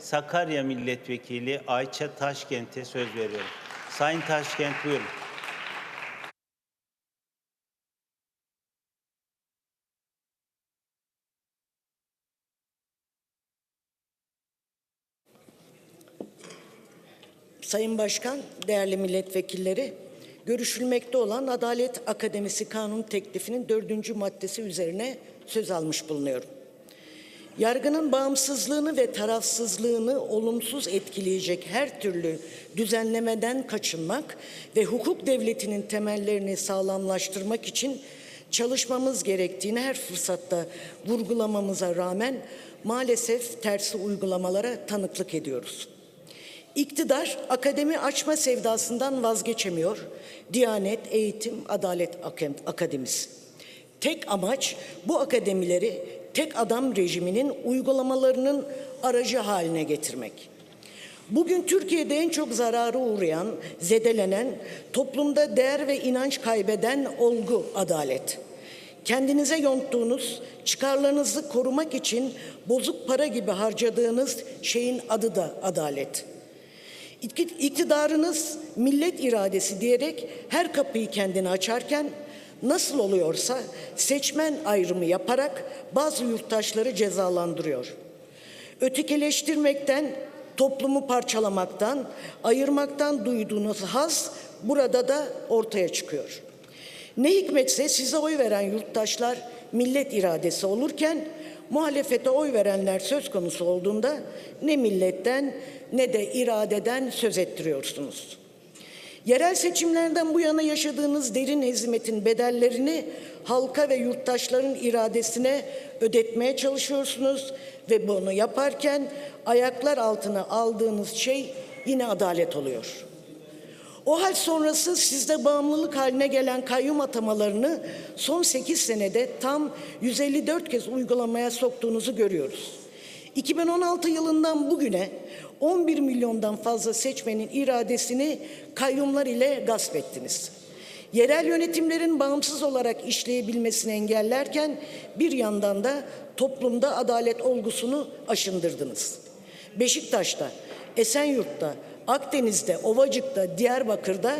Sakarya Milletvekili Ayça Taşkent'e söz veriyorum. Sayın Taşkent buyurun. Sayın Başkan, değerli milletvekilleri, görüşülmekte olan Adalet Akademisi kanun teklifinin dördüncü maddesi üzerine söz almış bulunuyorum. Yargının bağımsızlığını ve tarafsızlığını olumsuz etkileyecek her türlü düzenlemeden kaçınmak ve hukuk devletinin temellerini sağlamlaştırmak için çalışmamız gerektiğini her fırsatta vurgulamamıza rağmen maalesef tersi uygulamalara tanıklık ediyoruz. İktidar akademi açma sevdasından vazgeçemiyor. Diyanet, Eğitim, Adalet Akademisi. Tek amaç bu akademileri tek adam rejiminin uygulamalarının aracı haline getirmek. Bugün Türkiye'de en çok zararı uğrayan, zedelenen, toplumda değer ve inanç kaybeden olgu adalet. Kendinize yonttuğunuz, çıkarlarınızı korumak için bozuk para gibi harcadığınız şeyin adı da adalet. İktidarınız millet iradesi diyerek her kapıyı kendine açarken nasıl oluyorsa seçmen ayrımı yaparak bazı yurttaşları cezalandırıyor. Ötekileştirmekten, toplumu parçalamaktan, ayırmaktan duyduğunuz haz burada da ortaya çıkıyor. Ne hikmetse size oy veren yurttaşlar millet iradesi olurken muhalefete oy verenler söz konusu olduğunda ne milletten ne de iradeden söz ettiriyorsunuz. Yerel seçimlerden bu yana yaşadığınız derin hizmetin bedellerini halka ve yurttaşların iradesine ödetmeye çalışıyorsunuz ve bunu yaparken ayaklar altına aldığınız şey yine adalet oluyor. O hal sonrası sizde bağımlılık haline gelen kayyum atamalarını son 8 senede tam 154 kez uygulamaya soktuğunuzu görüyoruz. 2016 yılından bugüne 11 milyondan fazla seçmenin iradesini kayyumlar ile gasp ettiniz. Yerel yönetimlerin bağımsız olarak işleyebilmesini engellerken bir yandan da toplumda adalet olgusunu aşındırdınız. Beşiktaş'ta, Esenyurt'ta, Akdeniz'de, Ovacık'ta, Diyarbakır'da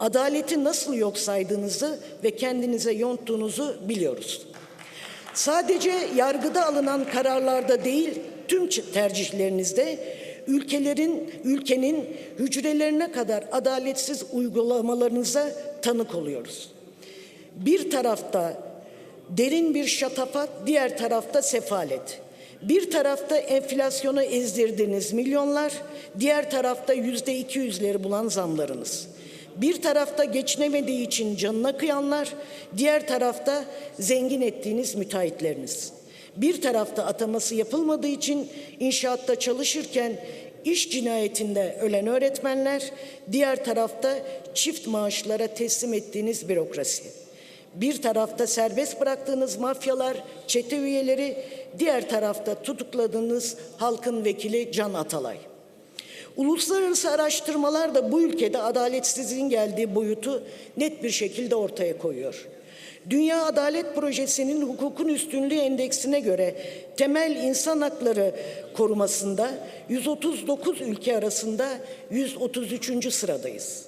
adaleti nasıl yok saydığınızı ve kendinize yonttuğunuzu biliyoruz. Sadece yargıda alınan kararlarda değil, tüm tercihlerinizde ülkelerin ülkenin hücrelerine kadar adaletsiz uygulamalarınıza tanık oluyoruz. Bir tarafta derin bir şatafat, diğer tarafta sefalet. Bir tarafta enflasyona ezdirdiğiniz milyonlar, diğer tarafta yüzde iki yüzleri bulan zamlarınız. Bir tarafta geçinemediği için canına kıyanlar, diğer tarafta zengin ettiğiniz müteahhitleriniz. Bir tarafta ataması yapılmadığı için inşaatta çalışırken iş cinayetinde ölen öğretmenler, diğer tarafta çift maaşlara teslim ettiğiniz bürokrasi. Bir tarafta serbest bıraktığınız mafyalar, çete üyeleri, diğer tarafta tutukladığınız halkın vekili Can Atalay. Uluslararası araştırmalar da bu ülkede adaletsizliğin geldiği boyutu net bir şekilde ortaya koyuyor. Dünya Adalet Projesi'nin hukukun üstünlüğü endeksine göre temel insan hakları korumasında 139 ülke arasında 133. sıradayız.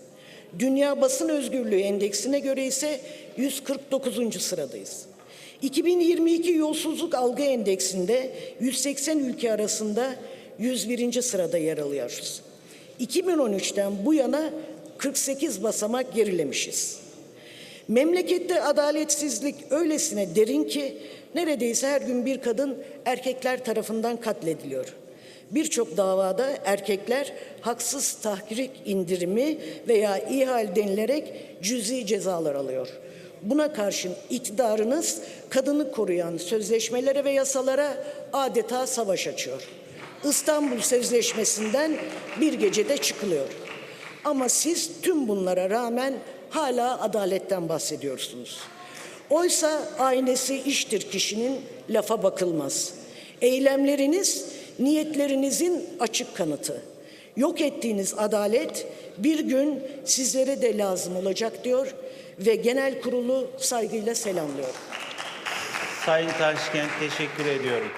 Dünya Basın Özgürlüğü Endeksine göre ise 149. sıradayız. 2022 Yolsuzluk Algı Endeksinde 180 ülke arasında 101. sırada yer alıyoruz. 2013'ten bu yana 48 basamak gerilemişiz. Memlekette adaletsizlik öylesine derin ki neredeyse her gün bir kadın erkekler tarafından katlediliyor. Birçok davada erkekler haksız tahrik indirimi veya ihal denilerek cüzi cezalar alıyor. Buna karşın iktidarınız kadını koruyan sözleşmelere ve yasalara adeta savaş açıyor. İstanbul Sözleşmesi'nden bir gecede çıkılıyor. Ama siz tüm bunlara rağmen hala adaletten bahsediyorsunuz. Oysa aynesi iştir kişinin lafa bakılmaz. Eylemleriniz niyetlerinizin açık kanıtı. Yok ettiğiniz adalet bir gün sizlere de lazım olacak diyor ve genel kurulu saygıyla selamlıyor. Sayın Taşkent teşekkür ediyorum.